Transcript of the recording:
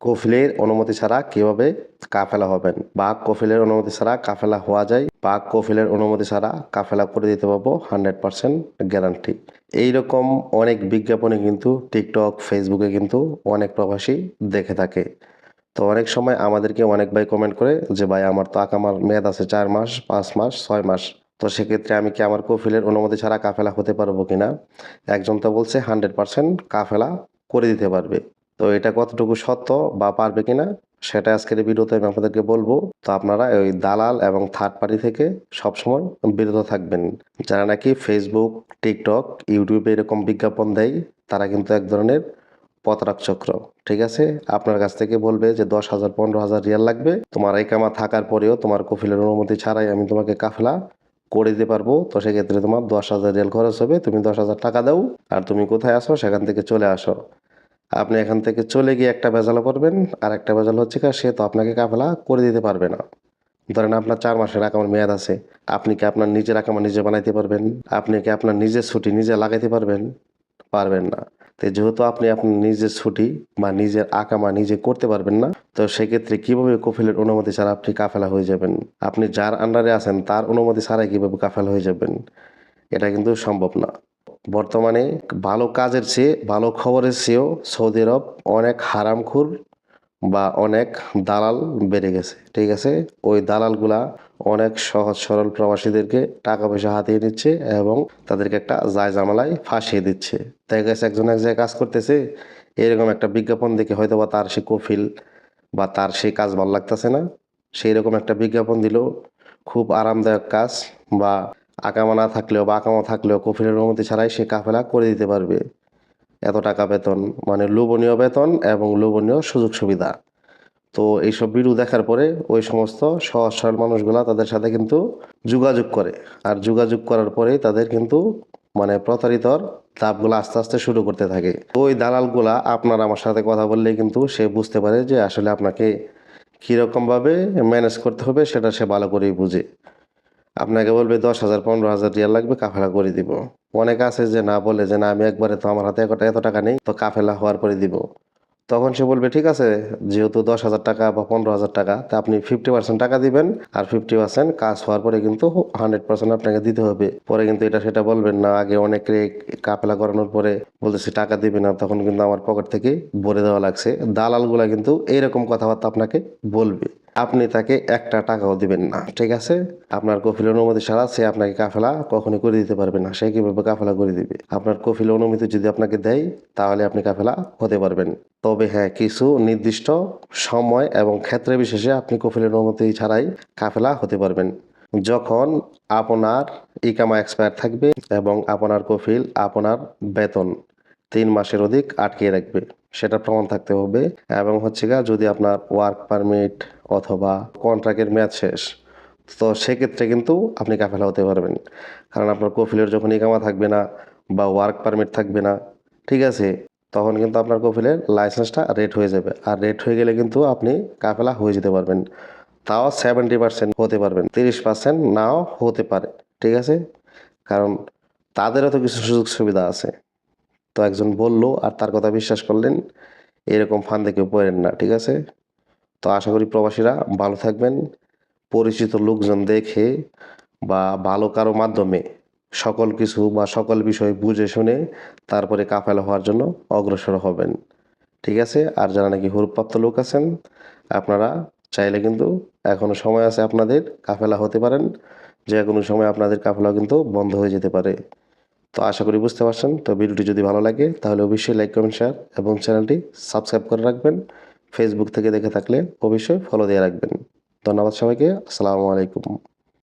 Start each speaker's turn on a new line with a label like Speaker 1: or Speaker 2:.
Speaker 1: কফিলের অনুমতি ছাড়া কীভাবে কাফেলা হবেন? বা কফিলের অনুমতি ছাড়া কাফেলা হওয়া যায়? বা কফিলের অনুমতি ছাড়া কাফেলা করে দিতে পারব? Hundred percent guarantee. এইরকম অনেক বিজ্ঞাপনে কিন্তু টিকটক, ফেসবুকে কিন্তু অনেক প্রবাসী দেখে থাকে। তো অনেক সময় আমাদেরকে অনেক ভাই কমেন্ট করে যে, ভাই, আমার তো আকামার মেয়াদ আছে চার মাস, পাঁচ মাস, ছয় মাস। তো সেক্ষেত্রে আমি কি আমার কফিলের অনুমতি ছাড়া কাফেলা হতে পারব কিনা? একজন তো বলছে, হান্ড্রেড পার্সেন্ট কাফেলা করে দিতে পারবে। তো এটা কতটুকু সত্য বা পারবে কিনা, সেটা আজকের ভিডিওতে আমি আপনাদেরকে বলব। তো আপনারা ওই দালাল এবং থার্ড পার্টি থেকে সবসময় বিরত থাকবেন। যারা নাকি ফেসবুক টিকটক ইউটিউবে এরকম বিজ্ঞাপন দেয়, তারা কিন্তু এক ধরনের পতরাক চক্র, ঠিক আছে? আপনার কাছ থেকে বলবে যে দশ হাজার, পনেরো হাজার রিয়াল লাগবে। তোমার এই কামা থাকার পরেও তোমার কফিলের অনুমতি ছাড়াই আমি তোমাকে কাফেলা করে দিতে পারব। তো সেক্ষেত্রে তোমার দশ হাজার রিয়াল খরচ হবে, তুমি দশ হাজার টাকা দাও, আর তুমি কোথায় আসো সেখান থেকে চলে আসো। আপনি এখান থেকে চলে গিয়ে একটা ভেজাল করবেন, আর একটা ভেজাল হচ্ছে সে তো আপনাকে কাফেলা করে দিতে পারবে না। ধরেন আপনার চার মাসের আকামার মেয়াদ আছে, আপনি কি আপনার নিজের আকামা নিজে বানাইতে পারবেন? আপনি কি আপনার নিজের ছুটি নিজে লাগাইতে পারবেন? পারবেন না। তো যেহেতু আপনি আপনার নিজের ছুটি বা নিজের আকামা নিজে করতে পারবেন না, তো সেক্ষেত্রে কীভাবে কফিলের অনুমতি ছাড়া আপনি কাফেলা হয়ে যাবেন? আপনি যার আন্ডারে আছেন, তার অনুমতি ছাড়াই কীভাবে কাফেলা হয়ে যাবেন? এটা কিন্তু সম্ভব না। বর্তমানে ভালো কাজের চেয়ে ভালো খবরের চেয়েও সৌদি আরব অনেক হারামখুর বা অনেক দালাল বেড়ে গেছে, ঠিক আছে? ওই দালালগুলা অনেক সহজ সরল প্রবাসীদেরকে টাকা পয়সা হাতিয়ে নিচ্ছে এবং তাদেরকে একটা যায় জামালায় ফাঁসিয়ে দিচ্ছে। দেখা গেছে একজন এক জায়গায় কাজ করতেছে, এরকম একটা বিজ্ঞাপন দেখে হয়তো বা তার সে কফিল বা তার সেই কাজ ভালো লাগতেছে না। সেই রকম একটা বিজ্ঞাপন দিল, খুব আরামদায়ক কাজ বা আকামা না থাকলেও বা আকামা থাকলেও কফিলের অনুমতি ছাড়াই সে কাফেলা করে দিতে পারবে। এত টাকা বেতন মানে লোভনীয় বেতন এবং লোভনীয় সুযোগ সুবিধা। তো এইসব ভিডিও দেখার পরে ওই সমস্ত সহজ সরল মানুষগুলা তাদের সাথে কিন্তু যোগাযোগ করে। আর যোগাযোগ করার পরেই তাদের কিন্তু মানে প্রতারিতর ধাপগুলো আস্তে আস্তে শুরু করতে থাকে। তো ওই দালালগুলা আপনার আমার সাথে কথা বললেই কিন্তু সে বুঝতে পারে যে আসলে আপনাকে কীরকমভাবে ম্যানেজ করতে হবে সেটা সে ভালো করেই বুঝে। আপনাকে বলবে দশ হাজার, পনেরো হাজার রিয়াল লাগবে, কাফেলা করে দিব। অনেক আছে যে না বলে যে না, আমি একবারে তো আমার হাতে এত টাকা নেই, তো কাফেলা হওয়ার পরে দিব। তখন সে বলবে, ঠিক আছে, যেহেতু দশ হাজার টাকা বা পনেরো হাজার টাকা, তা আপনি ফিফটি পার্সেন্ট টাকা দিবেন, আর ফিফটি পার্সেন্ট কাজ হওয়ার পরে কিন্তু হান্ড্রেড পার্সেন্ট আপনাকে দিতে হবে। পরে কিন্তু এটা সেটা বলবেন না। আগে অনেকে কাপেলা করানোর পরে বলতেছে, টাকা দিবে না। তখন কিন্তু আমার পকেট থেকে ভরে দেওয়া লাগছে। দালালগুলা কিন্তু এইরকম কথাবার্তা আপনাকে বলবে। আপনি তাকে একটা টাকাও দিবেন না, ঠিক আছে? আপনার কফিল অনুমতি ছাড়া সে আপনাকে কাফেলা কখনই করে দিতে পারবে না, সে কীভাবে কাফেলা করে দিবে? আপনার কফিল অনুমতি যদি আপনাকে দেয়, তাহলে আপনি কাফেলা হতে পারবেন। তবে হ্যাঁ কিছু নির্দিষ্ট সময় এবং ক্ষেত্রে বিশেষে আপনি কফিলের অনুমতি ছাড়াই কাফেলা হতে পারবেন। যখন আপনার ইকামা এক্সপায়ার থাকবে এবং আপনার কফিল আপনার বেতন তিন মাসের অধিক আটকে রাখবে সেটা প্রমাণ থাকতে হবে। এবং হচ্ছে গা যদি আপনার ওয়ার্ক পারমিট অথবা কন্ট্রাক্টের মেয়াদ শেষ, তো সেক্ষেত্রে কিন্তু আপনি কাফেলা হতে পারবেন। কারণ আপনার কফিলের যখন ইকামা থাকবে না বা ওয়ার্ক পারমিট থাকবে না, ঠিক আছে, তখন কিন্তু আপনার কফিলের লাইসেন্সটা রেট হয়ে যাবে। আর রেট হয়ে গেলে কিন্তু আপনি কাফেলা হয়ে যেতে পারবেন। তাও সেভেন্টি পার্সেন্ট হতে পারবেন, তিরিশ পার্সেন্ট নাও হতে পারে, ঠিক আছে? কারণ তাদেরও তো কিছু সুযোগ সুবিধা আছে। তো একজন বলল আর তার কথা বিশ্বাস করলেন, এরকম ফান্দে কেউ পড়েন না, ঠিক আছে? তো আশা করি প্রবাসীরা ভালো থাকবেন, পরিচিত লোকজন দেখে বা ভালো কারও মাধ্যমে সকল কিছু বা সকল বিষয় বুঝে শুনে তারপরে কাফেলা হওয়ার জন্য অগ্রসর হবেন। ঠিক আছে? আর যারা নাকি হুরপ্রাপ্ত লোক আছেন, আপনারা চাইলে কিন্তু এখনও সময় আছে আপনাদের কাফেলা হতে পারেন। যে কোনো সময় আপনাদের কাফেলা কিন্তু বন্ধ হয়ে যেতে পারে। তো আশা করি বুঝতে পারছেন। তো ভিডিওটি যদি ভালো লাগে, তাহলে অবশ্যই লাইক, কমেন্ট শেয়ার এবং চ্যানেলটি সাবস্ক্রাইব করে রাখবেন। ফেসবুক থেকে দেখে থাকলে অবশ্যই ফলো দিয়ে রাখবেন। ধন্যবাদ সবাইকে। আসসালামু আলাইকুম।